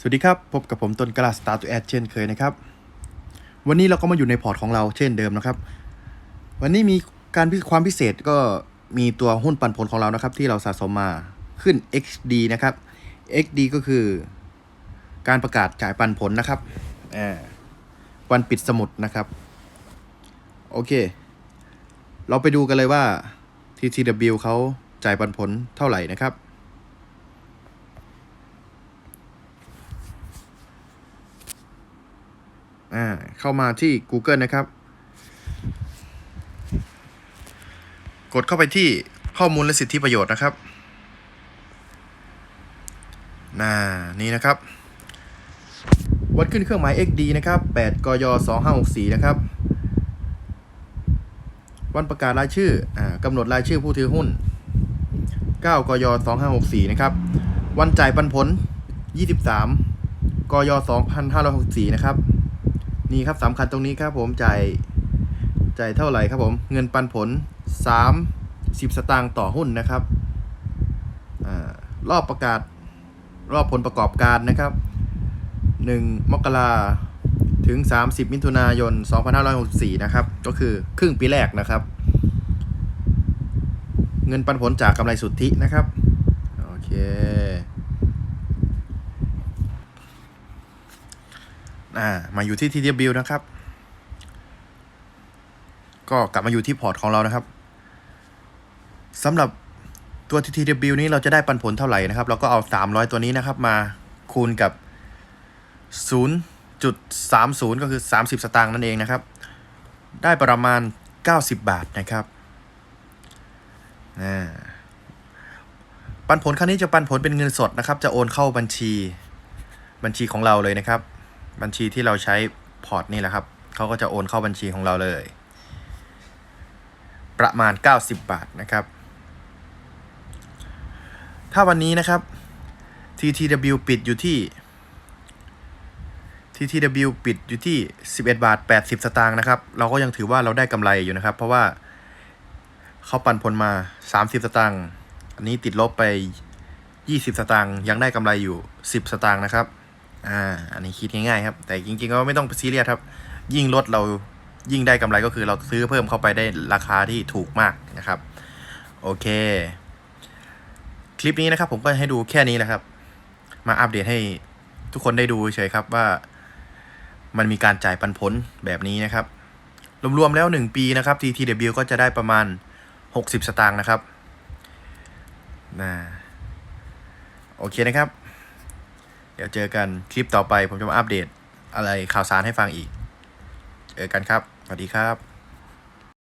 สวัสดีครับ พบกับผมต้นกล้าสตาร์ทแอดเช่นเคยนะครับ วันนี้เราก็มาอยู่ในพอร์ตของเราเช่นเดิมนะครับ วันนี้มีการความพิเศษก็มีตัวหุ้นปันผลของเรานะครับ ที่เราสะสมมาขึ้น XD นะครับ XD ก็คือ การประกาศจ่ายปันผลนะครับวันปิดสมุดนะครับ โอเค เราไปดูกันเลยว่า TTW เขาจ่ายปันผลเท่าไหร่นะครับ อ่าเข้ามาที่ Google นะครับ กดเข้าไปที่ข้อมูลและสิทธิประโยชน์นะครับน่านี่นะครับ วัดขึ้นเครื่องหมาย XD นะครับ8กย2564 นะครับ วันประกาศรายชื่ออกำหนดรายชื่อผู้ถือหุ้น 9กย2564 นะครับ วันจ่ายปันผล 23กย2564 นะครับ นี่ครับสำคัญตรงนี้ครับผมจ่ายจ่ายเท่าไหร่ครับผมเงินปันผล 30 สตางค์ต่อหุ้นนะครับอรอบประกาศรอบผลประกอบการนะครับ 1 มกราถึง 30 มิถุนายน 2564 นะครับ ก็คือครึ่งปีแรกนะครับ เงินปันผลจากกำไรสุทธินะครับ โอเค อ่า มาอยู่ที่ TTW นะครับ ก็กลับมาอยู่ที่พอร์ตของเรานะครับสำหรับตัว TTW นี้เราจะได้ปันผลเท่าไหร่นะครับ เราก็เอา 300 ตัวนี้นะครับ มาคูณกับ 0.30 ก็คือ 30 สตางค์นั่นเองนะครับ ได้ประมาณ 90 บาทนะครับปันผลครั้งนี้จะปันผลเป็นเงินสดนะครับ จะโอนเข้าบัญชีบัญชีของเราเลยนะครับ บัญชีที่เราใช้พอร์ตนี่แหละครับเขาก็จะโอนเข้าบัญชีของเราเลย ประมาณ 90 บาทนะครับ ถ้าวันนี้นะครับ TTW ปิดอยู่ที่ TTW ปิดอยู่ที่ 11 บาท 80 สตางค์นะครับ เราก็ยังถือว่าเราได้กำไรอยู่นะครับ เพราะว่าเขาปันผลมา 30 สตางค์ อันนี้ติดลบไป 20 สตางค์ ยังได้กำไรอยู่ 10 สตางค์นะครับ อ่า อันนี้คิดง่ายๆครับ แต่จริงๆก็ไม่ต้องซีเรียสครับ ยิ่งลดเรายิ่งได้กำไรก็คือเราซื้อเพิ่มเข้าไปได้ราคาที่ถูกมากนะครับ โอเค คลิปนี้นะครับผมก็ให้ดูแค่นี้นะครับ มาอัปเดตให้ทุกคนได้ดูเฉยครับว่า มันมีการจ่ายปันผลแบบนี้นะครับ รวมๆแล้ว 1 ปีนะครับ TTW ก็จะได้ประมาณ 60 สตางค์นะครับนะโอเคนะครับ เดี๋ยวเจอกันคลิปต่อไปผมจะมาอัปเดตอะไรข่าวสารให้ฟังอีก เจอกันครับ สวัสดีครับ